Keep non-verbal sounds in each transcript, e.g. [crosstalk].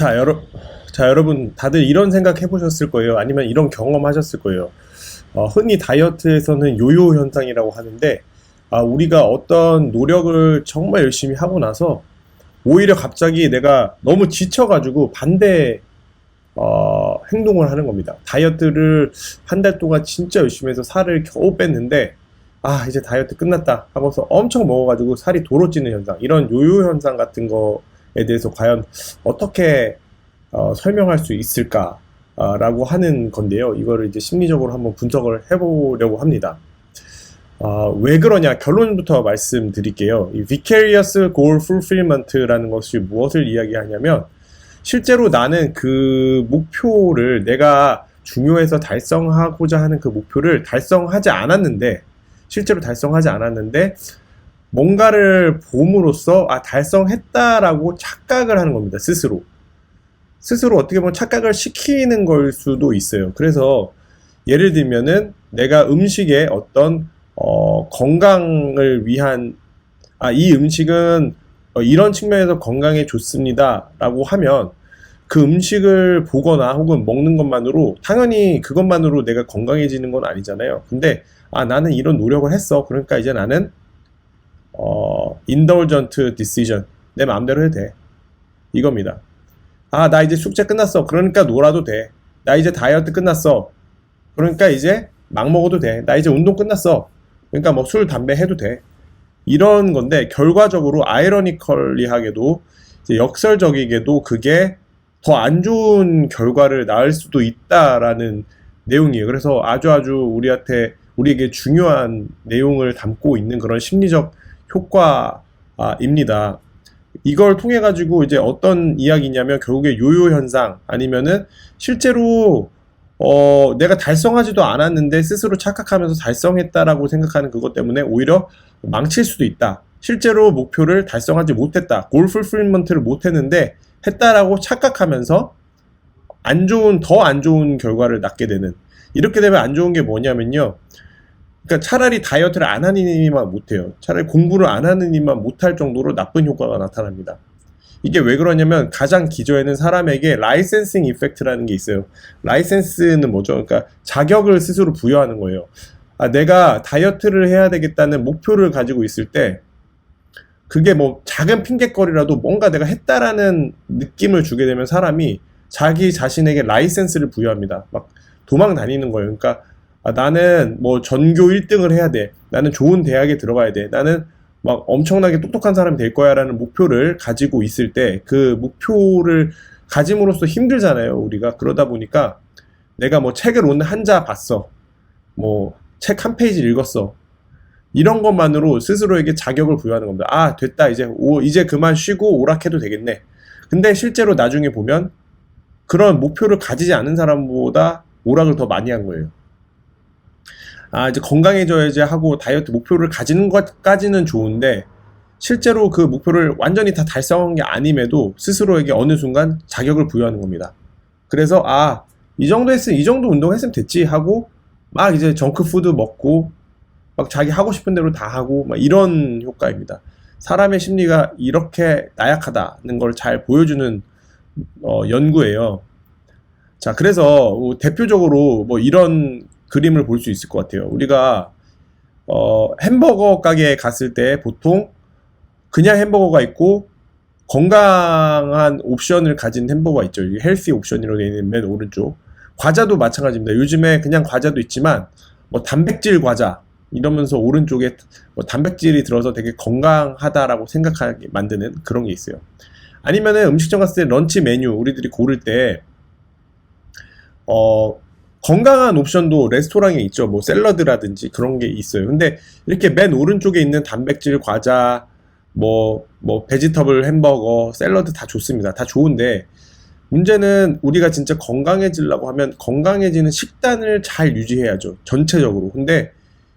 자, 여러, 자, 여러분, 다들 이런 생각 해보셨을 거예요. 아니면 이런 경험 하셨을 거예요. 어, 흔히 다이어트에서는 요요 현상이라고 하는데, 아, 우리가 어떤 노력을 정말 열심히 하고 나서, 오히려 갑자기 내가 너무 지쳐가지고 반대, 어, 행동을 하는 겁니다. 다이어트를 한 달 동안 진짜 열심히 해서 살을 겨우 뺐는데, 아, 이제 다이어트 끝났다 하고서 엄청 먹어가지고 살이 도로 찌는 현상, 이런 요요 현상 같은 거에 대해서 과연 어떻게 어, 설명할 수 있을까라고 하는 건데요. 이거를 이제 심리적으로 한번 분석을 해보려고 합니다. 아, 왜 그러냐 결론부터 말씀드릴게요. 이 vicarious goal fulfillment라는 것이 무엇을 이야기하냐면 실제로 나는 그 목표를 내가 중요해서 달성하고자 하는 그 목표를 달성하지 않았는데 실제로 달성하지 않았는데 뭔가를 봄으로써 아 달성했다라고 착각을 하는 겁니다 스스로 스스로 어떻게 보면 착각을 시키는 걸 수도 있어요 그래서 예를 들면은 내가 음식에 어떤 어, 건강을 위한 아 이 음식은 어, 이런 측면에서 건강에 좋습니다라고 하면 그 음식을 보거나 혹은 먹는 것만으로 당연히 그것만으로 내가 건강해지는 건 아니잖아요. 근데 아 나는 이런 노력을 했어. 그러니까 이제 나는 어 indulgent decision 내 마음대로 해도 돼. 이겁니다. 아 나 이제 숙제 끝났어. 그러니까 놀아도 돼. 나 이제 다이어트 끝났어. 그러니까 이제 막 먹어도 돼. 나 이제 운동 끝났어. 그러니까 뭐 술 담배 해도 돼. 이런 건데 결과적으로 아이러니컬리하게도 역설적이게도 그게 더 안 좋은 결과를 낳을 수도 있다라는 내용이에요. 그래서 아주 아주 우리한테 우리에게 중요한 내용을 담고 있는 그런 심리적 효과입니다. 이걸 통해 가지고 이제 어떤 이야기냐면 결국에 요요 현상 아니면은 실제로 어, 내가 달성하지도 않았는데 스스로 착각하면서 달성했다라고 생각하는 그것 때문에 오히려 망칠 수도 있다. 실제로 목표를 달성하지 못했다. 골 풀필먼트를 못했는데 했다라고 착각하면서 안 좋은 더 안 좋은 결과를 낳게 되는 이렇게 되면 안 좋은 게 뭐냐면요. 그러니까 차라리 다이어트를 안 하는 이만 못해요. 차라리 공부를 안 하는 이만 못할 정도로 나쁜 효과가 나타납니다. 이게 왜 그러냐면 가장 기저에는 사람에게 라이센싱 이펙트라는 게 있어요. 라이센스는 뭐죠? 그러니까 자격을 스스로 부여하는 거예요. 아, 내가 다이어트를 해야 되겠다는 목표를 가지고 있을 때 그게 뭐 작은 핑계거리라도 뭔가 내가 했다라는 느낌을 주게 되면 사람이 자기 자신에게 라이센스를 부여합니다. 막 도망 다니는 거예요. 그러니까 아, 나는 뭐 전교 1등을 해야 돼. 나는 좋은 대학에 들어가야 돼. 나는 막 엄청나게 똑똑한 사람이 될 거야 라는 목표를 가지고 있을 때 그 목표를 가짐으로써 힘들잖아요. 우리가. 그러다 보니까 내가 뭐 책을 오늘 한 자 봤어. 뭐 책 한 페이지 읽었어. 이런 것만으로 스스로에게 자격을 부여하는 겁니다. 아, 됐다. 이제, 오, 이제 그만 쉬고 오락해도 되겠네. 근데 실제로 나중에 보면 그런 목표를 가지지 않은 사람보다 오락을 더 많이 한 거예요. 아, 이제 건강해져야지 하고 다이어트 목표를 가지는 것까지는 좋은데 실제로 그 목표를 완전히 다 달성한 게 아님에도 스스로에게 어느 순간 자격을 부여하는 겁니다. 그래서 아, 이 정도 했으면 이 정도 운동 했으면 됐지 하고 막 이제 정크푸드 먹고 막 자기 하고 싶은 대로 다 하고 막 이런 효과입니다. 사람의 심리가 이렇게 나약하다는 걸 잘 보여주는 어, 연구예요. 자, 그래서 뭐 대표적으로 뭐 이런 그림을 볼 수 있을 것 같아요. 우리가 어, 햄버거 가게에 갔을 때 보통 그냥 햄버거가 있고 건강한 옵션을 가진 햄버거가 있죠. 헬시 옵션이라고 되어 있는 맨 오른쪽. 과자도 마찬가지입니다. 요즘에 그냥 과자도 있지만 뭐 단백질 과자 이러면서 오른쪽에 뭐 단백질이 들어서 되게 건강하다라고 생각하게 만드는 그런 게 있어요. 아니면은 음식점 갔을 때 런치 메뉴 우리들이 고를 때 어, 건강한 옵션도 레스토랑에 있죠. 뭐 샐러드라든지 그런 게 있어요. 근데 이렇게 맨 오른쪽에 있는 단백질 과자 뭐, 뭐, 베지터블 햄버거, 샐러드 다 좋습니다. 다 좋은데, 문제는 우리가 진짜 건강해지려고 하면 건강해지는 식단을 잘 유지해야죠. 전체적으로. 근데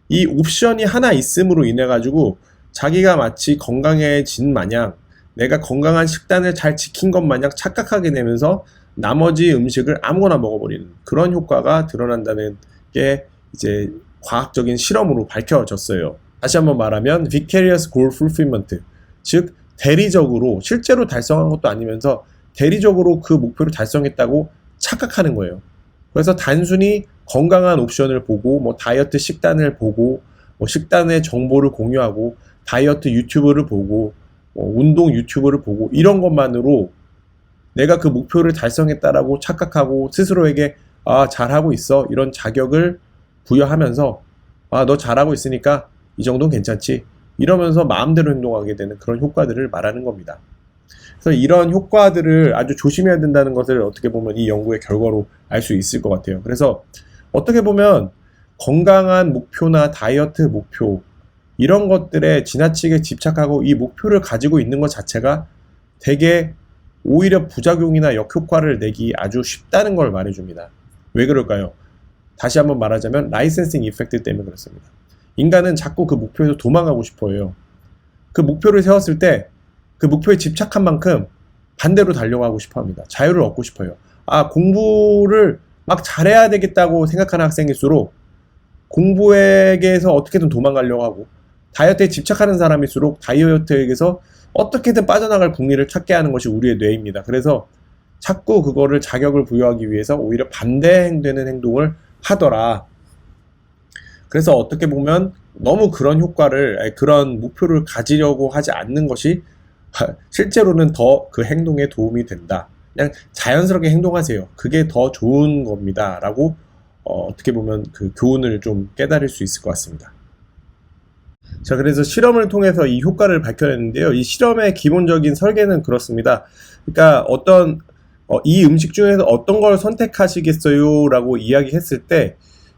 이 옵션이 하나 있음으로 인해 가지고 자기가 마치 건강해진 마냥 내가 건강한 식단을 잘 지킨 것 마냥 착각하게 되면서 나머지 음식을 아무거나 먹어버리는 그런 효과가 드러난다는 게 이제 과학적인 실험으로 밝혀졌어요. 다시 한번 말하면 vicarious goal fulfillment 즉 대리적으로 실제로 달성한 것도 아니면서 대리적으로 그 목표를 달성했다고 착각하는 거예요. 그래서 단순히 건강한 옵션을 보고 뭐 다이어트 식단을 보고 뭐 식단의 정보를 공유하고 다이어트 유튜브를 보고 뭐 운동 유튜브를 보고 이런 것만으로 내가 그 목표를 달성했다라고 착각하고 스스로에게 아 잘하고 있어 이런 자격을 부여하면서 아 너 잘하고 있으니까 이 정도는 괜찮지 이러면서 마음대로 행동하게 되는 그런 효과들을 말하는 겁니다. 그래서 이런 효과들을 아주 조심해야 된다는 것을 어떻게 보면 이 연구의 결과로 알 수 있을 것 같아요. 그래서 어떻게 보면 건강한 목표나 다이어트 목표 이런 것들에 지나치게 집착하고 이 목표를 가지고 있는 것 자체가 되게 오히려 부작용이나 역효과를 내기 아주 쉽다는 걸 말해줍니다. 왜 그럴까요? 다시 한번 말하자면 라이센싱 이펙트 때문에 그렇습니다. 인간은 자꾸 그 목표에서 도망가고 싶어 해요. 그 목표를 세웠을 때 그 목표에 집착한 만큼 반대로 달려가고 싶어 합니다. 자유를 얻고 싶어요. 아, 공부를 막 잘해야 되겠다고 생각하는 학생일수록 공부에게서 어떻게든 도망가려고 하고 다이어트에 집착하는 사람일수록 다이어트에게서 어떻게든 빠져나갈 국리를 찾게 하는 것이 우리의 뇌입니다. 그래서 자꾸 그거를 자격을 부여하기 위해서 오히려 반대되는 행동을 하더라. 그래서 어떻게 보면 너무 그런 효과를, 그런 목표를 가지려고 하지 않는 것이 [laughs] 실제로는 더 그 행동에 도움이 된다. 그냥 자연스럽게 행동하세요. 그게 더 좋은 겁니다. 라고 어, 어떻게 보면 그 교훈을 좀 깨달을 수 있을 것 같습니다. 자, 그래서 실험을 통해서 이 효과를 밝혀냈는데요. 이 실험의 기본적인 설계는 그렇습니다. 그러니까 어떤 어, 이 음식 중에서 어떤 걸 선택하시겠어요? 라고 이야기했을 때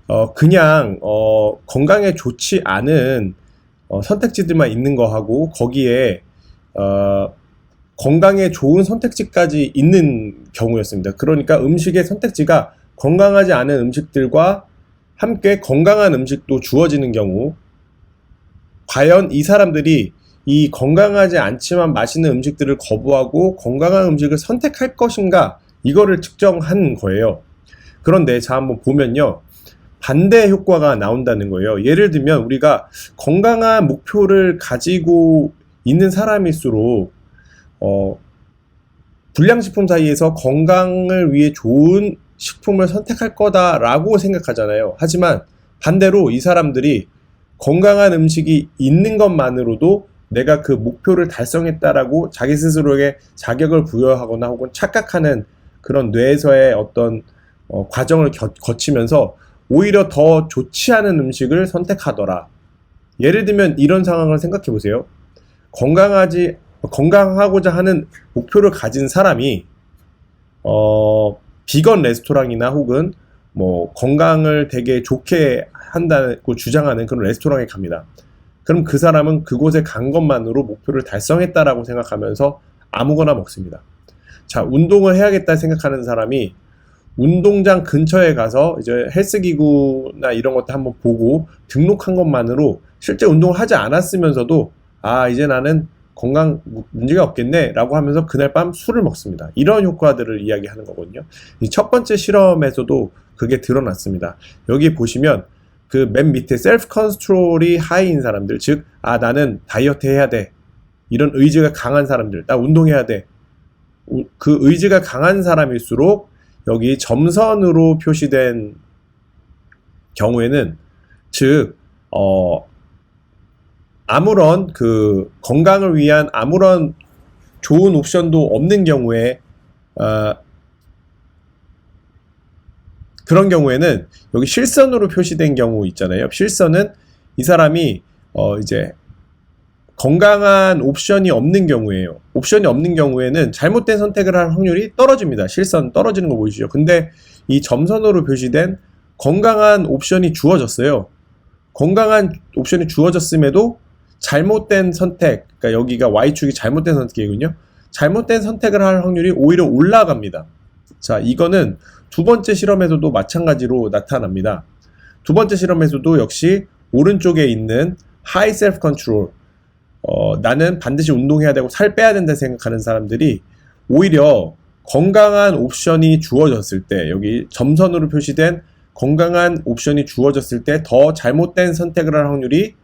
어, 그냥 어, 건강에 좋지 않은 어, 선택지들만 있는 거하고 거기에 어, 건강에 좋은 선택지까지 있는 경우였습니다. 그러니까 음식의 선택지가 건강하지 않은 음식들과 함께 건강한 음식도 주어지는 경우, 과연 이 사람들이 이 건강하지 않지만 맛있는 음식들을 거부하고 건강한 음식을 선택할 것인가, 이거를 측정한 거예요. 그런데 자, 한번 보면요. 반대 효과가 나온다는 거예요. 예를 들면 우리가 건강한 목표를 가지고 있는 사람일수록 어, 불량식품 사이에서 건강을 위해 좋은 식품을 선택할 거다라고 생각하잖아요. 하지만 반대로 이 사람들이 건강한 음식이 있는 것만으로도 내가 그 목표를 달성했다라고 자기 스스로에게 자격을 부여하거나 혹은 착각하는 그런 뇌에서의 어떤 어, 과정을 겨, 거치면서 오히려 더 좋지 않은 음식을 선택하더라. 예를 들면 이런 상황을 생각해 보세요. 건강하지 건강하고자 하는 목표를 가진 사람이 어 비건 레스토랑이나 혹은 뭐 건강을 되게 좋게 한다고 주장하는 그런 레스토랑에 갑니다. 그럼 그 사람은 그곳에 간 것만으로 목표를 달성했다라고 생각하면서 아무거나 먹습니다. 자, 운동을 해야겠다 생각하는 사람이 운동장 근처에 가서 이제 헬스기구나 이런 것도 한번 보고 등록한 것만으로 실제 운동을 하지 않았으면서도 아, 이제 나는 건강 문제가 없겠네 라고 하면서 그날 밤 술을 먹습니다. 이런 효과들을 이야기하는 거거든요. 첫 번째 실험에서도 그게 드러났습니다. 여기 보시면 그 맨 밑에 셀프 컨트롤이 하이인 사람들, 즉, 아, 나는 다이어트 해야 돼. 이런 의지가 강한 사람들, 나 운동해야 돼. 그 의지가 강한 사람일수록 여기 점선으로 표시된 경우에는, 즉, 어, 아무런 그 건강을 위한 아무런 좋은 옵션도 없는 경우에 어, 그런 경우에는 여기 실선으로 표시된 경우 있잖아요. 실선은 이 사람이 어 이제 건강한 옵션이 없는 경우에요. 옵션이 없는 경우에는 잘못된 선택을 할 확률이 떨어집니다. 실선 떨어지는 거 보이시죠? 근데 이 점선으로 표시된 건강한 옵션이 주어졌어요. 건강한 옵션이 주어졌음에도 잘못된 선택, 그러니까 여기가 Y축이 잘못된 선택이군요. 잘못된 선택을 할 확률이 오히려 올라갑니다. 자, 이거는 두 번째 실험에서도 마찬가지로 나타납니다. 두 번째 실험에서도 역시 오른쪽에 있는 high self control, 어, 나는 반드시 운동해야 되고 살 빼야 된다 생각하는 사람들이 오히려 건강한 옵션이 주어졌을 때, 여기 점선으로 표시된 건강한 옵션이 주어졌을 때 더 잘못된 선택을 할 확률이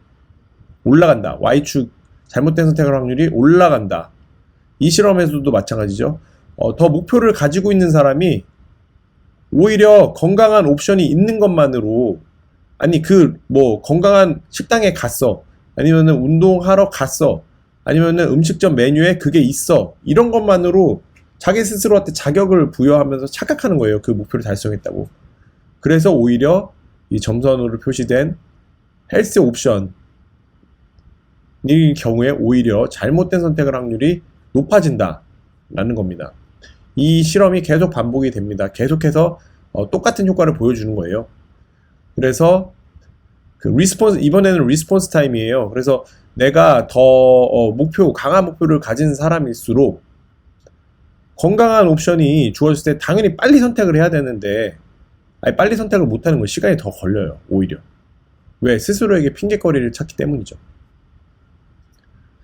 올라간다. Y축 잘못된 선택할 확률이 올라간다. 이 실험에서도 마찬가지죠. 어, 더 목표를 가지고 있는 사람이 오히려 건강한 옵션이 있는 것만으로 아니 그 뭐 건강한 식당에 갔어. 아니면은 운동하러 갔어. 아니면은 음식점 메뉴에 그게 있어. 이런 것만으로 자기 스스로한테 자격을 부여하면서 착각하는 거예요. 그 목표를 달성했다고. 그래서 오히려 이 점선으로 표시된 헬스 옵션일 경우에 오히려 잘못된 선택을 확률이 높아진다라는 겁니다. 이 실험이 계속 반복이 됩니다. 계속해서 어, 똑같은 효과를 보여주는 거예요. 그래서 그 리스폰스 이번에는 리스폰스 타임이에요. 그래서 내가 더 어, 목표 강한 목표를 가진 사람일수록 건강한 옵션이 주어졌을 때 당연히 빨리 선택을 해야 되는데 아니, 빨리 선택을 못하는 건 시간이 더 걸려요. 오히려 왜 스스로에게 핑계거리를 찾기 때문이죠.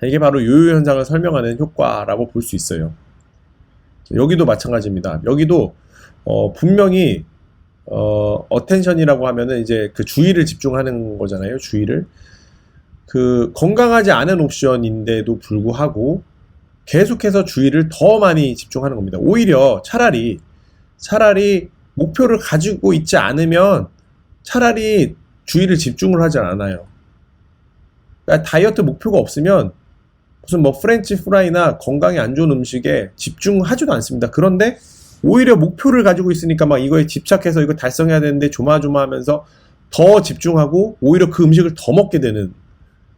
이게 바로 요요 현상을 설명하는 효과라고 볼 수 있어요. 여기도 마찬가지입니다. 여기도 어, 분명히 어, 어텐션이라고 하면은 이제 그 주의를 집중하는 거잖아요. 주의를. 그 건강하지 않은 옵션인데도 불구하고 계속해서 주의를 더 많이 집중하는 겁니다. 오히려 차라리 차라리 목표를 가지고 있지 않으면 차라리 주의를 집중을 하지 않아요. 그러니까 다이어트 목표가 없으면 무슨 뭐 프렌치 프라이나 건강에 안 좋은 음식에 집중하지도 않습니다. 그런데 오히려 목표를 가지고 있으니까 막 이거에 집착해서 이거 달성해야 되는데 조마조마하면서 더 집중하고 오히려 그 음식을 더 먹게 되는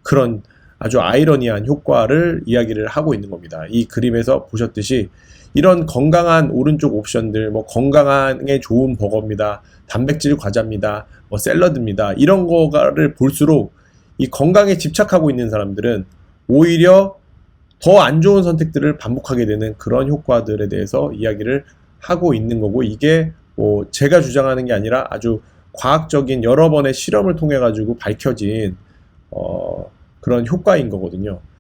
그런 아주 아이러니한 효과를 이야기를 하고 있는 겁니다. 이 그림에서 보셨듯이 이런 건강한 오른쪽 옵션들, 뭐 건강에 좋은 버거입니다. 단백질 과자입니다. 뭐 샐러드입니다. 이런 거를 볼수록 이 건강에 집착하고 있는 사람들은 오히려 더 안 좋은 선택들을 반복하게 되는 그런 효과들에 대해서 이야기를 하고 있는 거고 이게 뭐 제가 주장하는 게 아니라 아주 과학적인 여러 번의 실험을 통해 가지고 밝혀진 어 그런 효과인 거거든요.